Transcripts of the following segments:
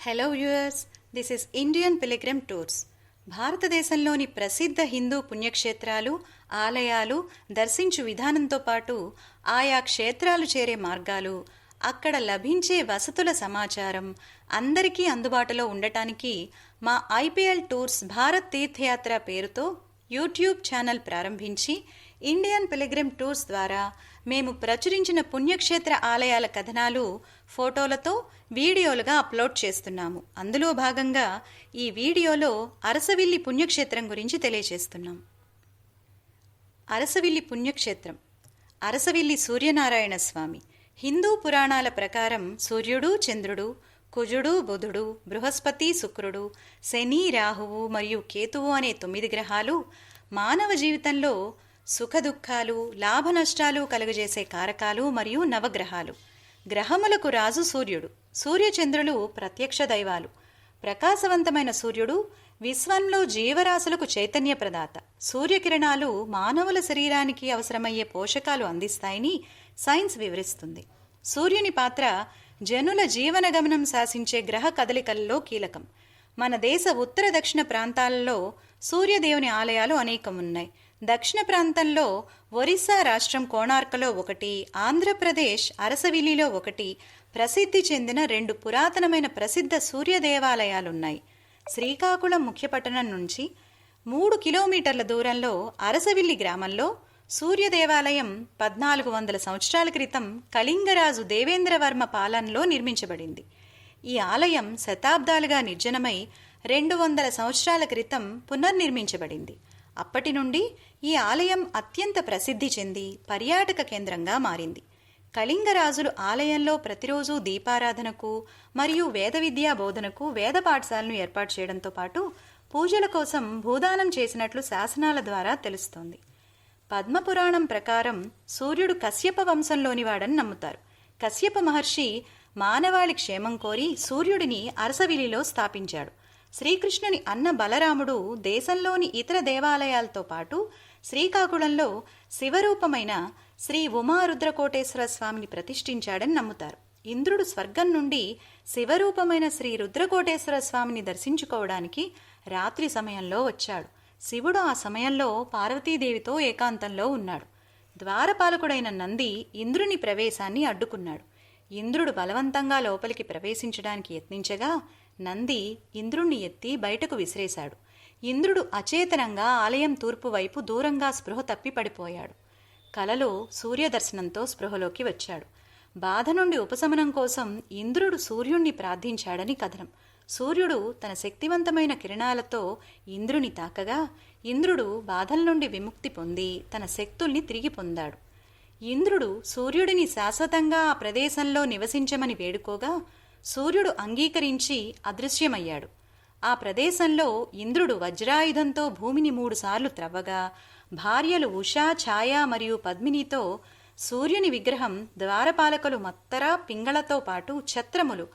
Hello viewers this is Indian pilgrim tours భారతదేశంలోని ప్రసిద్ధ హిందూ పుణ్యక్షేత్రాలు ఆలయాలు దర్శించు విధానంతో పాటు ఆయా క్షేత్రాలు చేరే మార్గాలు అక్కడ లభించే వసతుల సమాచారం అందరికీ అందుబాటులో ఉండటానికి మా ఐపీఎల్ టూర్స్ భారత్ తీర్థయాత్ర పేరుతో యూట్యూబ్ ఛానల్ ప్రారంభించి ఇండియన్ పిలిగ్రిమ్ టూర్స్ ద్వారా మేము ప్రచురించిన పుణ్యక్షేత్ర ఆలయాల కథనాలు ఫోటోలతో వీడియోలుగా అప్లోడ్ చేస్తున్నాము. అందులో భాగంగా ఈ వీడియోలో అరసవిల్లి పుణ్యక్షేత్రం గురించి తెలియజేస్తున్నాం. అరసవిల్లి పుణ్యక్షేత్రం. అరసవిల్లి సూర్యనారాయణ స్వామి. హిందూ పురాణాల ప్రకారం సూర్యుడు చంద్రుడు కుజుడు బుధుడు బృహస్పతి శుక్రుడు శని రాహువు మరియు కేతువు అనే తొమ్మిది గ్రహాలు మానవ జీవితంలో సుఖదుఖాలు లాభ నష్టాలు కలుగజేసే కారకాలు మరియు నవగ్రహాలు. గ్రహములకు రాజు సూర్యుడు. సూర్యచంద్రులు ప్రత్యక్ష దైవాలు. ప్రకాశవంతమైన సూర్యుడు విశ్వంలో జీవరాశులకు చైతన్య ప్రదాత సూర్యకిరణాలు మానవుల శరీరానికి అవసరమయ్యే పోషకాలు అందిస్తాయని సైన్స్ వివరిస్తుంది. సూర్యుని పాత్ర జనుల జీవన గమనం శాసించే గ్రహ కదలికల్లో కీలకం. మన దేశ ఉత్తర దక్షిణ ప్రాంతాలలో సూర్యదేవుని ఆలయాలు అనేకం ఉన్నాయి దక్షిణ ప్రాంతంలో ఒరిస్సా రాష్ట్రం కోణార్కలో ఒకటి ఆంధ్రప్రదేశ్ అరసవిల్లిలో ఒకటి ప్రసిద్ధి చెందిన రెండు పురాతనమైన ప్రసిద్ధ సూర్య దేవాలయాలున్నాయి. శ్రీకాకుళం ముఖ్య పట్టణం నుంచి మూడు కిలోమీటర్ల దూరంలో అరసవిల్లి గ్రామంలో సూర్య దేవాలయం పద్నాలుగు వందల సంవత్సరాల క్రితం కళింగరాజు దేవేంద్రవర్మ పాలనలో నిర్మించబడింది. ఈ ఆలయం శతాబ్దాలుగా నిర్జనమై రెండు వందల సంవత్సరాల క్రితం పునర్నిర్మించబడింది. అప్పటి నుండి ఈ ఆలయం అత్యంత ప్రసిద్ధి చెంది పర్యాటక కేంద్రంగా మారింది. కళింగరాజులు ఆలయంలో ప్రతిరోజు దీపారాధనకు మరియు వేద విద్యా బోధనకు వేద పాఠశాలను ఏర్పాటు చేయడంతో పాటు పూజల కోసం భూదానం చేసినట్లు శాసనాల ద్వారా తెలుస్తోంది. పద్మపురాణం ప్రకారం సూర్యుడు కశ్యప వంశంలోని వాడని నమ్ముతారు. కశ్యప మహర్షి మానవాళి క్షేమం కోరి సూర్యుడిని అరసవిలిలో స్థాపించాడు. శ్రీకృష్ణుని అన్న బలరాముడు దేశంలోని ఇతర దేవాలయాలతో పాటు శ్రీకాకుళంలో శివరూపమైన శ్రీ ఉమారుద్రకోటేశ్వర స్వామిని ప్రతిష్ఠించాడని నమ్ముతారు. ఇంద్రుడు స్వర్గం నుండి శివరూపమైన శ్రీ రుద్రకోటేశ్వర స్వామిని దర్శించుకోవడానికి రాత్రి సమయంలో వచ్చాడు. శివుడు ఆ సమయంలో పార్వతీదేవితో ఏకాంతంలో ఉన్నాడు. ద్వారపాలకుడైన నంది ఇంద్రుని ప్రవేశాన్ని అడ్డుకున్నాడు. ఇంద్రుడు బలవంతంగా లోపలికి ప్రవేశించడానికి యత్నించగా నంది ఇంద్రుణ్ణి ఎత్తి బయటకు విసిరేశాడు. ఇంద్రుడు అచేతనంగా ఆలయం తూర్పు వైపు దూరంగా స్పృహ తప్పి పడిపోయాడు. కలలో సూర్యదర్శనంతో స్పృహలోకి వచ్చాడు. బాధ నుండి ఉపశమనం కోసం ఇంద్రుడు సూర్యుణ్ణి ప్రార్థించాడని కథనం. సూర్యుడు తన శక్తివంతమైన కిరణాలతో ఇంద్రుని తాకగా ఇంద్రుడు బాధల నుండి విముక్తి పొంది తన శక్తుల్ని తిరిగి పొందాడు. ఇంద్రుడు సూర్యుడిని శాశ్వతంగా ఆ ప్రదేశంలో నివసించమని వేడుకోగా సూర్యుడు అంగీకరించి అదృశ్యమయ్యాడు. ఆ ప్రదేశంలో ఇంద్రుడు వజ్రాయుధంతో భూమిని మూడుసార్లు త్రవ్వగా భార్యలు ఉషా ఛాయ మరియు పద్మినితో సూర్యుని విగ్రహం ద్వారపాలకులు మత్తర పింగళతో పాటు ఛత్రములు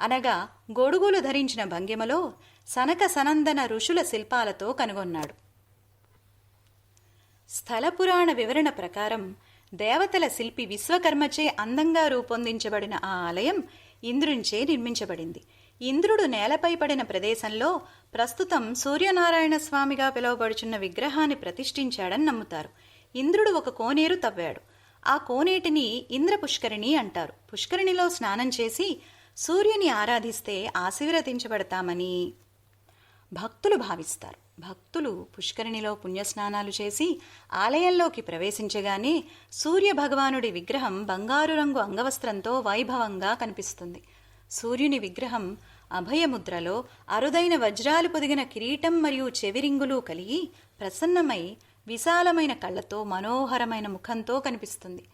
అనగా గొడుగులు ధరించిన భంగిమలో సనక సనందన ఋషుల శిల్పాలతో కనుగొన్నాడు. స్థల పురాణ వివరణ ప్రకారం దేవతల శిల్పి విశ్వకర్మచే అందంగా రూపొందించబడిన ఆ ఆలయం ఇంద్రునిచే నిర్మించబడింది. ఇంద్రుడు నేలపై పడిన ప్రదేశంలో ప్రస్తుతం సూర్యనారాయణ స్వామిగా పిలువబడుచున్న విగ్రహాన్ని ప్రతిష్ఠించాడని నమ్ముతారు. ఇంద్రుడు ఒక కోనేరు తవ్వాడు. ఆ కోనేటిని ఇంద్ర పుష్కరిణి అంటారు. పుష్కరిణిలో స్నానం చేసి సూర్యుని ఆరాధిస్తే ఆశీర్వదించబడతామని భక్తులు భావిస్తారు. భక్తులు పుష్కరిణిలో పుణ్యస్నానాలు చేసి ఆలయంలోకి ప్రవేశించగానే సూర్య భగవానుడి విగ్రహం బంగారు రంగు అంగవస్త్రంతో వైభవంగా కనిపిస్తుంది. సూర్యుని విగ్రహం అభయముద్రలో అరుదైన వజ్రాలు పొదిగిన కిరీటం మరియు చెవిరింగులు కలిగి ప్రసన్నమై విశాలమైన కళ్ళతో మనోహరమైన ముఖంతో కనిపిస్తుంది.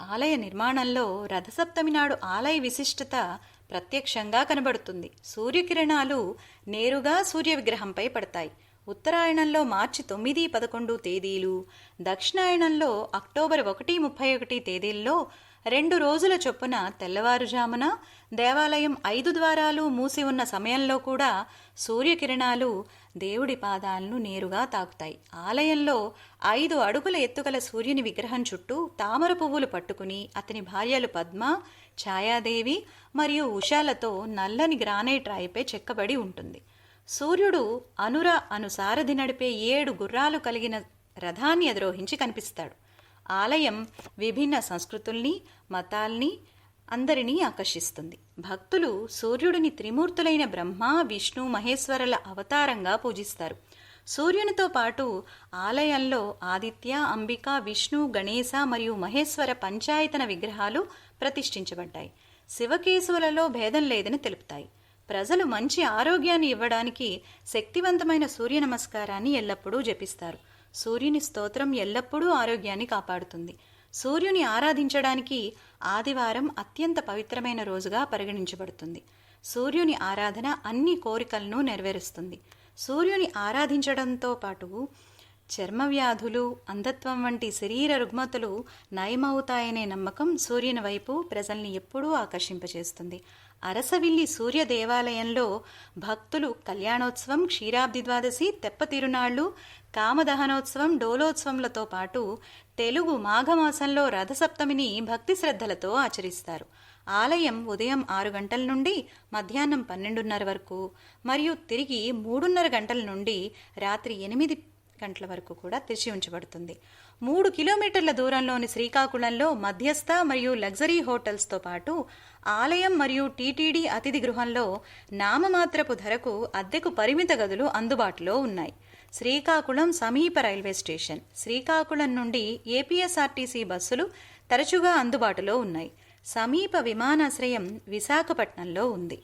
ఆలయ నిర్మాణంలో రథసప్తమి నాడు ఆలయ విశిష్టత ప్రత్యక్షంగా కనబడుతుంది. సూర్యకిరణాలు నేరుగా సూర్య విగ్రహంపై పడతాయి. ఉత్తరాయణంలో మార్చి తొమ్మిది పదకొండు తేదీలు దక్షిణాయనంలో అక్టోబర్ ఒకటి ముప్పై ఒకటి తేదీల్లో రెండు రోజుల చొప్పున తెల్లవారుజామున దేవాలయం ఐదు ద్వారాలు మూసి ఉన్న సమయంలో కూడా సూర్యకిరణాలు దేవుడి పాదాలను నేరుగా తాకుతాయి. ఆలయంలో ఐదు అడుగుల ఎత్తుగల సూర్యుని విగ్రహం చుట్టూ తామర పువ్వులు పట్టుకుని అతని భార్యలు పద్మ ఛాయాదేవి మరియు ఉషాలతో నల్లని గ్రానైట్ రాయిపై చెక్కబడి ఉంటుంది. సూర్యుడు అనుర అనుసారధి నడిపే ఏడు గుర్రాలు కలిగిన రథాన్ని అధిరోహించి కనిపిస్తాడు. ఆలయం విభిన్న సంస్కృతుల్ని మతాల్ని అందరినీ ఆకర్షిస్తుంది. భక్తులు సూర్యుడిని త్రిమూర్తులైన బ్రహ్మ విష్ణు మహేశ్వరుల అవతారంగా పూజిస్తారు. సూర్యునితో పాటు ఆలయంలో ఆదిత్య అంబిక విష్ణు గణేశ మరియు మహేశ్వర పంచాయతన విగ్రహాలు ప్రతిష్ఠించబడ్డాయి. శివకేశవులలో భేదం లేదని తెలుపుతాయి. ప్రజలు మంచి ఆరోగ్యాన్ని ఇవ్వడానికి శక్తివంతమైన సూర్య నమస్కారాన్ని ఎల్లప్పుడూ జపిస్తారు. సూర్యుని స్తోత్రం ఎల్లప్పుడూ ఆరోగ్యాన్ని కాపాడుతుంది. సూర్యుని ఆరాధించడానికి ఆదివారం అత్యంత పవిత్రమైన రోజుగా పరిగణించబడుతుంది. సూర్యుని ఆరాధన అన్ని కోరికలను నెరవేరుస్తుంది. సూర్యుని ఆరాధించడంతో పాటు చర్మ వ్యాధులు అంధత్వం వంటి శరీర రుగ్మతలు నయమవుతాయనే నమ్మకం సూర్యుని వైపు ప్రజల్ని ఎప్పుడూ ఆకర్షింపచేస్తుంది అరసవిల్లి సూర్య దేవాలయంలో భక్తులు కళ్యాణోత్సవం క్షీరాబ్ది ద్వాదశి తెప్ప తిరునాళ్ళు కామదహనోత్సవం డోలోత్సవంలతో పాటు తెలుగు మాఘమాసంలో రథసప్తమిని భక్తి శ్రద్ధలతో ఆచరిస్తారు. ఆలయం ఉదయం ఆరు గంటల నుండి మధ్యాహ్నం పన్నెండున్నర వరకు మరియు తిరిగి మూడున్నర గంటల నుండి రాత్రి ఎనిమిది గంటల వరకు కూడా తెరిచి ఉంచబడుతుంది. మూడు కిలోమీటర్ల దూరంలోని శ్రీకాకుళంలో మధ్యస్థ మరియు లగ్జరీ హోటల్స్తో పాటు ఆలయం మరియు టీటీడీ అతిథి గృహంలో నామమాత్రపు ధరకు అద్దెకు పరిమిత గదులు అందుబాటులో ఉన్నాయి. శ్రీకాకుళం సమీప రైల్వే స్టేషన్ శ్రీకాకుళం నుండి ఏపీఎస్ఆర్టీసీ బస్సులు తరచుగా అందుబాటులో ఉన్నాయి. సమీప విమానాశ్రయం విశాఖపట్నంలో ఉంది.